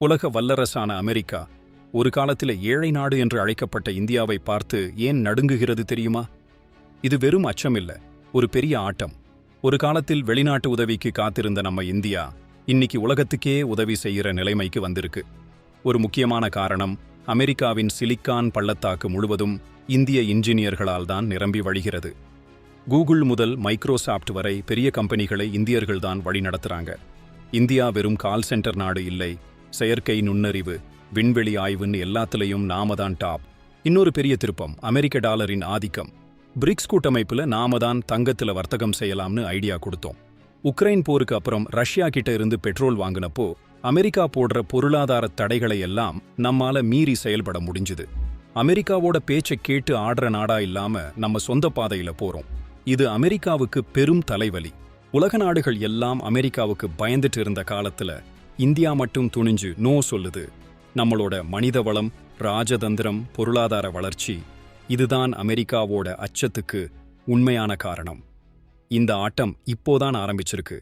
உலக வல்லரசான அமெரிக்கா ஒரு காலத்தில் ஏழை நாடு என்று அழைக்கப்பட்ட இந்தியாவை பார்த்து ஏன் நடுங்குகிறது தெரியுமா? இது வெறும் அச்சமில்ல ஒரு பெரிய ஆட்டம். ஒரு காலத்தில் வெளிநாட்டு உதவிக்கு காத்திருந்த நம்ம இந்தியா இன்னைக்கு உலகத்துக்கே உதவி செய்யற நிலைமைக்கு வந்திருக்கு. ஒரு முக்கியமான காரணம் அமெரிக்காவின் சிலிக்கான் பள்ளத்தாக்கு முழுவதும் இந்திய இன்ஜினியர்களால் தான் நிரம்பி வழிகிறது. கூகுள் முதல் மைக்ரோசாஃப்ட் வரை பெரிய கம்பெனிகளை இந்தியர்கள்தான் வழிநடத்துறாங்க. இந்தியா வெறும் கால் சென்டர் நாடு இல்லை செயற்கை நுண்ணறிவு விண்வெளி ஆய்வுன்னு எல்லாத்துலயும் நாம தான் டாப். இன்னொரு பெரிய திருப்பம் அமெரிக்க டாலரின் ஆதிக்கம். பிரிக்ஸ் கூட்டமைப்புல நாம தான் தங்கத்துல வர்த்தகம் செய்யலாம்னு ஐடியா கொடுத்தோம். உக்ரைன் போருக்கு அப்புறம் ரஷ்யா கிட்ட இருந்து பெட்ரோல் வாங்கினப்போ அமெரிக்கா போடுற பொருளாதார தடைகளை எல்லாம் நம்மால மீறி செயல்பட முடிஞ்சுது. அமெரிக்காவோட பேச்சை கேட்டு ஆடுற நாடா இல்லாம நம்ம சொந்த பாதையில போறோம். இது அமெரிக்காவுக்கு பெரும் தலைவலி. உலக நாடுகள் எல்லாம் அமெரிக்காவுக்கு பயந்துட்டு இருந்த காலத்துல இந்தியா மட்டும் துணிஞ்சு நோ சொல்லுது. நம்மளோட மனித வளம் ராஜதந்திரம் பொருளாதார வளர்ச்சி இதுதான் அமெரிக்காவோட அச்சத்துக்கு உண்மையான காரணம். இந்த ஆட்டம் இப்போதான் ஆரம்பிச்சிருக்கு.